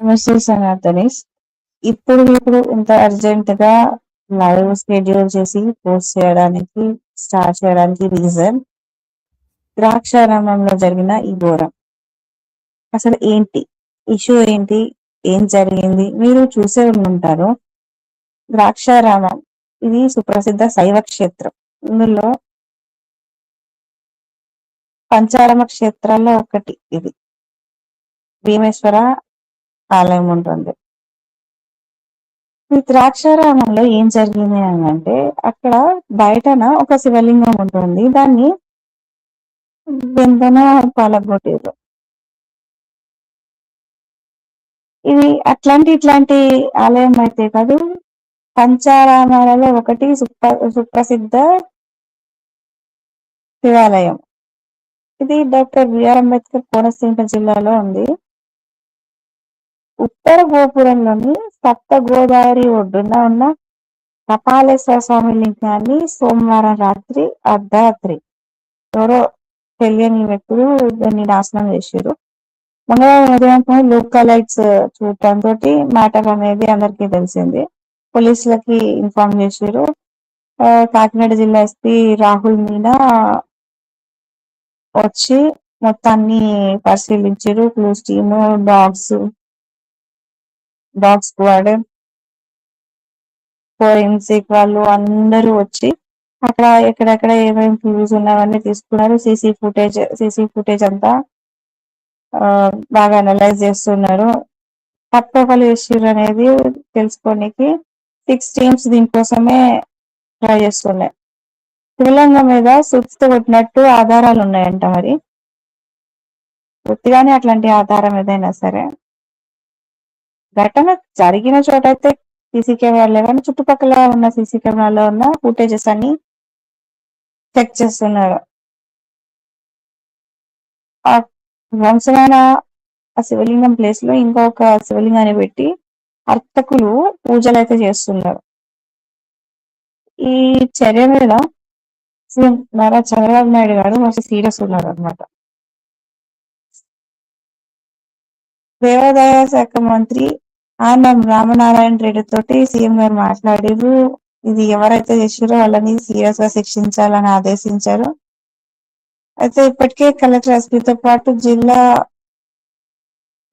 నమస్తే సనాతనిస్. ఇప్పుడు ఇప్పుడు ఇంత అర్జెంట్గా లైవ్ షెడ్యూల్ చేసి పోస్ట్ చేయడానికి స్టార్ట్ చేయడానికి రీజన్ ద్రాక్షారామంలో జరిగిన ఈ ఘోరం. అసలు ఏంటి? ఇష్యూ ఏంటి? ఏం జరిగింది? మీరు చూసే ఉంటారు. ద్రాక్షారామం ఇది సుప్రసిద్ధ శైవ క్షేత్రం. ఇందులో పంచారామ క్షేత్రాల్లో ఒకటి ఇది. భీమేశ్వర ఆలయం ఉంటుంది. ఈ ద్రాక్షారామంలో ఏం జరిగింది అని అంటే అక్కడ బయటన ఒక శివలింగం ఉంటుంది. దాన్ని వెంటన పలగొట్టిర్రు. ఇది అట్లాంటి ఇట్లాంటి ఆలయం అయితే కాదు. పంచారామాలలో ఒకటి సుప్ర సుప్రసిద్ధ శివాలయం. ఇది డాక్టర్ బిఆర్ అంబేద్కర్ కోనసీమ జిల్లాలో ఉంది. ఉత్తర గోపురంలోని సప్త గోదావరి ఒడ్డున ఉన్న కపాలేశ్వర స్వామి లింగాన్ని సోమవారం రాత్రి అర్ధరాత్రి ఎవరో తెలియని వ్యక్తులు దాన్ని నాశనం చేశారు. మంగళవారం ఉదయం లోకల్ లైట్స్ చూడటంతో మ్యాటర్ అనేది అందరికీ తెలిసింది. పోలీసులకి ఇన్ఫార్మ్ చేశారు. ఆ, కాకినాడ జిల్లా ఎస్పీ రాహుల్ మీనా వచ్చి మొత్తాన్ని పరిశీలించారు. Clues team dogs, dog squad, forensic వాళ్ళు అందరూ వచ్చి అక్కడ ఎక్కడెక్కడ ఏమేమి క్లూస్ ఉన్నవన్నీ తీసుకున్నారు. సీసీ ఫుటేజ్ సీసీ ఫుటేజ్ అంతా బాగా అనలైజ్ చేస్తున్నారు. తప్పకలు ఇష్యూర్ అనేది తెలుసుకోనికి సిక్స్ టీమ్స్ దీనికోసమే ట్రై చేస్తున్నాయి. శివలింగం మీద సుత్తితో కొట్టినట్టు ఆధారాలు ఉన్నాయంట మరి పూర్తిగానే అట్లాంటి ఆధారం ఏదైనా సరే ఘటన జరిగిన చోట అయితే సీసీ కెమెరాలు కానీ చుట్టుపక్కల ఉన్న సీసీ కెమెరాలో ఉన్న ఫుటేజెస్ అన్ని చెక్ చేస్తున్నారు. ఆ వంశమైన ఆ శివలింగం ప్లేస్లో ఇంకొక శివలింగాన్ని పెట్టి అర్చకులు పూజలు అయితే చేస్తున్నారు. ఈ చర్య మీద సీఎం నారా చంద్రబాబు నాయుడు గారు మంచి సీరియస్ ఉన్నారు అనమాట దేవాదాయ శాఖ మంత్రి ఆయన రామనారాయణ రెడ్డి తోటి సీఎం గారు మాట్లాడారు ఇది ఎవరైతే చేసారో వాళ్ళని సీరియస్గా శిక్షించాలని ఆదేశించారు. అయితే ఇప్పటికే కలెక్టర్ ఎస్పీతో పాటు జిల్లా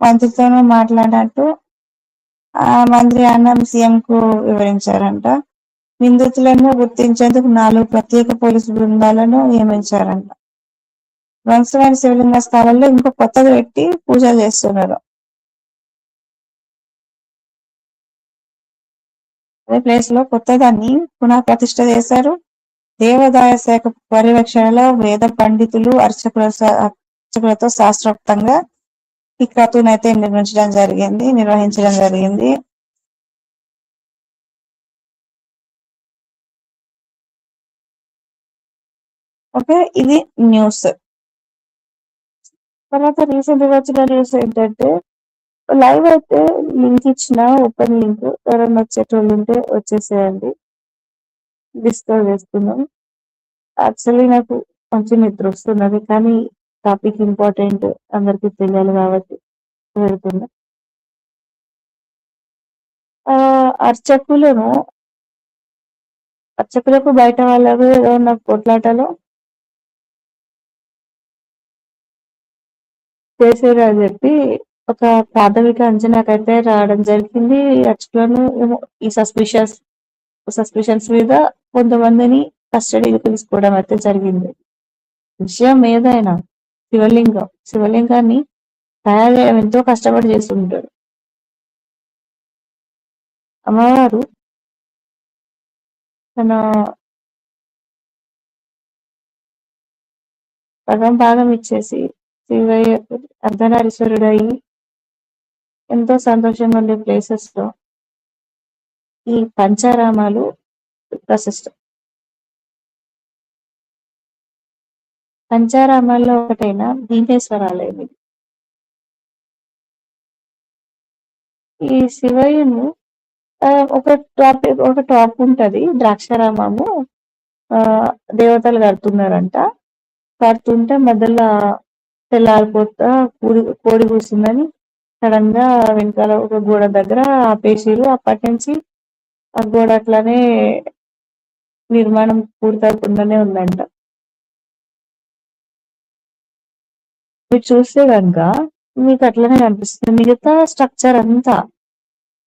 మంత్రితోనూ మాట్లాడినట్టు ఆ మంత్రి అన్నం సీఎం కు వివరించారంట. నిందితులను గుర్తించేందుకు నాలుగు ప్రత్యేక పోలీసు బృందాలను నియమించారంట. వంశమైన శివలింగ స్థానంలో ఇంకో కొత్తగా పెట్టి పూజ చేస్తున్నారు. అదే ప్లేస్లో కొత్తదాన్ని పునః ప్రతిష్ట చేశారు. దేవాదాయ శాఖ పర్యవేక్షణలో వేద పండితులు అర్చకుల అర్చకులతో శాస్త్రోక్తంగా ఈ క్రతువును అయితే నిర్మించడం జరిగింది నిర్వహించడం జరిగింది. ఓకే ఇది న్యూస్. తర్వాత రీసెంట్గా వచ్చిన న్యూస్ ఏంటంటే లైవ్ అయితే లింక్ ఇచ్చిన ఓపెన్ లింక్. ఎవరైనా వచ్చేటోళ్ళు ఉంటే వచ్చేసేయండి. డిస్కస్ చేస్తున్నాం. యాక్చువల్లీ నాకు మంచి నిద్ర వస్తున్నది కానీ టాపిక్ ఇంపార్టెంట్ అందరికి తెలియాలి కాబట్టి వెళ్తున్నా. ఆ, అర్చకులను అర్చకులకు బయట వాళ్ళకు ఏదో ఉన్న కొట్లాటలో చేసారు అని చెప్పి ఒక ప్రాథమిక అంచనాకైతే రావడం జరిగింది. అర్చకులను ఏమో ఈ సస్పిషియస్ సస్పిషన్స్ మీద కొంతమందిని కస్టడీకి తీసుకోవడం అయితే జరిగింది. విషయం ఏదైనా శివలింగం శివలింగాన్ని తయారు చేయడం ఎంతో కష్టపడి చేస్తుంటాడు. అమ్మవారు తన సగం భాగం ఇచ్చేసి శివయ్య అర్ధనారీశ్వరుడు అయ్యి ఎంతో సంతోషంగా ఉండే ప్లేసెస్లో ఈ పంచారామాలు ప్రశస్తం. పంచారామాల్లో ఒకటైన భీమేశ్వర ఆలయం ఇది. ఈ శివయ్యను ఒక టాప్ ఒక టాప్ ఉంటది ద్రాక్షారామము ఆ దేవతలు కడుతున్నారంట. కడుతుంటే మధ్యలో తెల్లారిపోతా కోడి కోడి కూర్చుందని సడన్గా వెనకాల ఒక గోడ దగ్గర ఆపేసిరు అప్పటి నుంచి ఆ గోడ అట్లానే నిర్మాణం పూర్తవకుండానే ఉందంట. మీరు చూస్తే కనుక మీకు అట్లనే కనిపిస్తుంది. మిగతా స్ట్రక్చర్ అంతా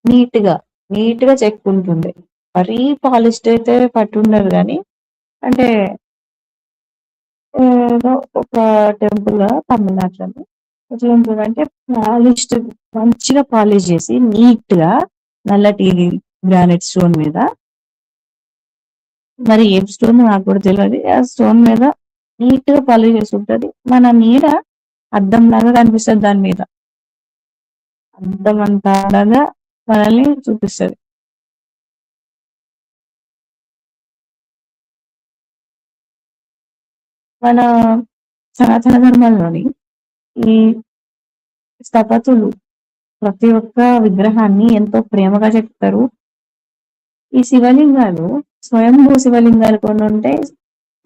నీట్గా నీట్గా చెక్కుంటుంది. మరీ పాలిస్ట్ అయితే పట్టుండదు కానీ అంటే ఒక టెంపుల్ తమిళనాడులోని ఎట్లా ఉంటదంటే పాలిష్డ్ మంచిగా పాలిష్ చేసి నీట్గా నల్లటి గ్రానైట్ స్టోన్ మీద మరి ఏం స్టోన్ నాకు కూడా తెలియదు ఆ స్టోన్ మీద నీట్గా పాలిష్ చేసి ఉంటది మన నీడ అద్దం లాగా కనిపిస్తుంది దాని మీద. అద్దం అంత మనల్ని చూపిస్తుంది. మన సనాతన ధర్మంలోని ఈ స్థపతులు ప్రతి ఒక్క విగ్రహాన్ని ఎంతో ప్రేమగా చెప్తారు. ఈ శివలింగాలు స్వయంభూ శివలింగాలు కొన్ని ఉంటాయి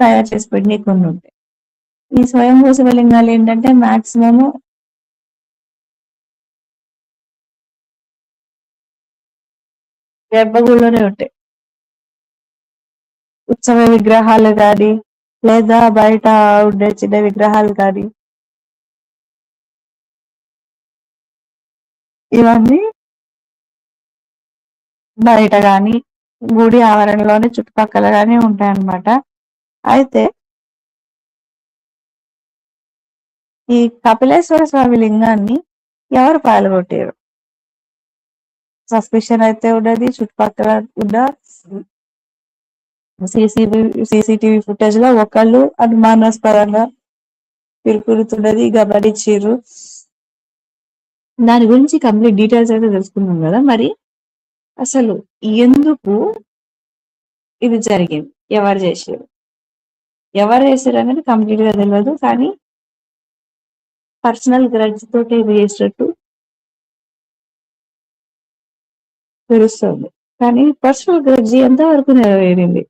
తయారు చేసి పెట్టినవి కొన్ని ఉంటాయి. ఈ స్వయంభూ శివలింగాలు ఏంటంటే మాక్సిమం గర్భగుడిలోనే ఉంటాయి. ఉత్సవ విగ్రహాలు కానీ లేదా బయట ఉండే చిన్న విగ్రహాలు కానీ ఇవన్నీ బయట కానీ గుడి ఆవరణలోనే చుట్టుపక్కల కానీ ఉంటాయన్నమాట. అయితే ఈ కపిలేశ్వర స్వామి లింగాన్ని ఎవరు పాల్గొట్టారు? సస్పెషన్ అయితే ఉన్నది చుట్టుపక్కల ఉన్న సీసీటీవీ సిసిటీవీ ఫుటేజ్లో ఒకళ్ళు అనుమానాస్పదంగా పిలుపురుతున్నది గమనించారు దాని గురించి కంప్లీట్ డీటెయిల్స్ అయితే తెలుసుకున్నాం కదా మరి. అసలు ఎందుకు ఇది జరిగింది? ఎవరు చేసారు ఎవరు చేశారు అనేది కంప్లీట్గా తెలియదు కానీ పర్సనల్ గ్రడ్జ్ తోటి ఇది చేసినట్టు తెలుస్తుంది. కానీ పర్సనల్ గ్రడ్జ్ ఎంత వరకు నెరవేరింది?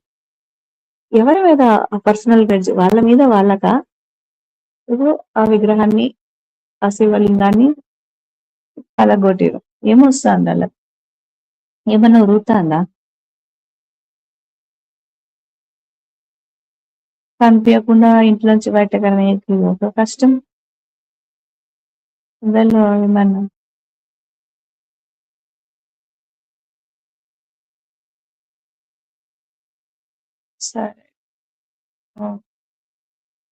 ఎవరి మీద ఆ పర్సనల్ గ్రడ్జ్ వాళ్ళ మీద వాళ్ళక? ఇప్పుడు ఆ విగ్రహాన్ని ఆ శివలింగాన్ని పలగొట్టిరు. ఏమొస్తుంది అలా ఏమన్నా ఉరుగుతుందా కనిపించకుండా ఇంట్లో నుంచి బయటకు ఒక కష్టం. అందులో ఏమన్నా? సరే.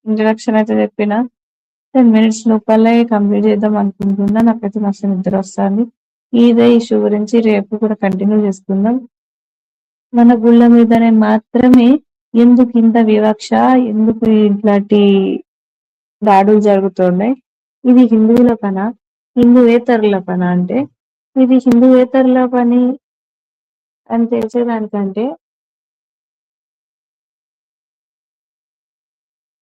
ఇంట్రడక్షన్ అయితే చెప్పిన? టెన్ మినిట్స్ లోపలే కంప్లీట్ చేద్దాం అనుకుంటున్నా. నాకైతే మస్తు నిద్ర వస్తుంది. ఇదే ఇష్యూ గురించి రేపు కూడా కంటిన్యూ చేసుకుందాం. మన గుళ్ళ మీదనే మాత్రమే ఎందుకు ఇంత వివక్ష ఎందుకు ఇట్లాంటి దాడులు జరుగుతున్నాయి? ఇది హిందువుల పన? హిందువేతరుల పన అంటే? ఇది హిందువేతరుల పని అని తెలిసేదానికంటే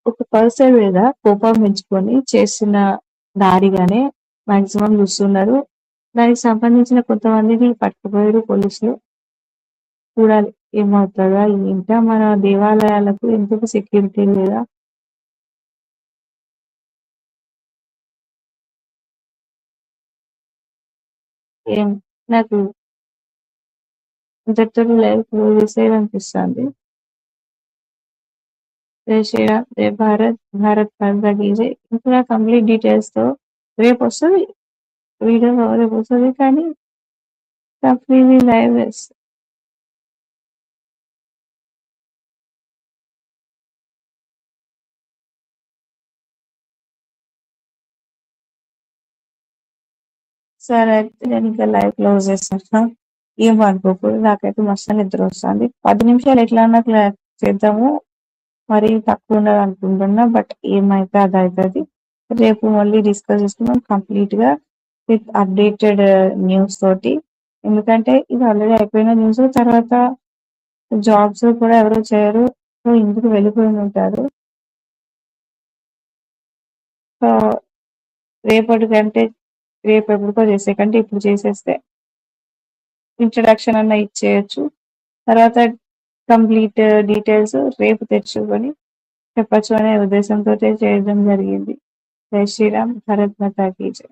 ఒక పర్సన్ మీద కోపం పెంచుకొని చేస్తున్న దారిగానే మాక్సిమం చూస్తున్నారు. దానికి సంబంధించిన కొంతమందిని పట్టుకుపోయారు పోలీసులు. చూడాలి ఏమవుతుందా ఇంకా మన దేవాలయాలకు ఎందుకు సెక్యూరిటీ లేదా? ఏం? నాకు ఇంతటితో లైఫ్ క్లోజ్ చేసేయాలనిపిస్తుంది. జై శ్రీరామ్ జై భారత్ భారత్ మాతా కీ ఇంకా కంప్లీట్ డీటెయిల్స్తో రేపు వస్తుంది. వీడియో రేపు వస్తుంది కానీ కంప్లీట్లీ లైవ్ వేస్తుంది సరే అయితే నేను ఇంకా లైవ్ క్లోజ్ చేస్తాను. ఏం అనుకోకూడదు నాకైతే మస్తు నిద్ర వస్తుంది. పది నిమిషాలు ఎట్లా అన్నా చేద్దాము. మరి తక్కువ ఉండదు అనుకుంటున్నా బట్ ఏమైతే అది అవుతుంది రేపు మళ్ళీ డిస్కస్ చేసుకుందాం కంప్లీట్గా విత్ అప్డేటెడ్ న్యూస్ తోటి. ఎందుకంటే ఇది ఆల్రెడీ అయిపోయిన న్యూస్ తర్వాత జాబ్స్ కూడా ఎవరు చేయరు సో ఇంటికి వెళ్ళిపోయి ఉంటారు. సో రేపటి కంటే రేపు ఎప్పుడుకో చేసే కంటే ఇప్పుడు చేసేస్తే. ఇంట్రడక్షన్ అన్న ఇచ్చేయచ్చు. తర్వాత కంప్లీట్ డీటెయిల్స్ రేపు తెచ్చుకొని చెప్పచ్చు అనే ఉద్దేశంతో చేయడం జరిగింది. జై శ్రీరామ్ భరత్ మాతా కీ జై.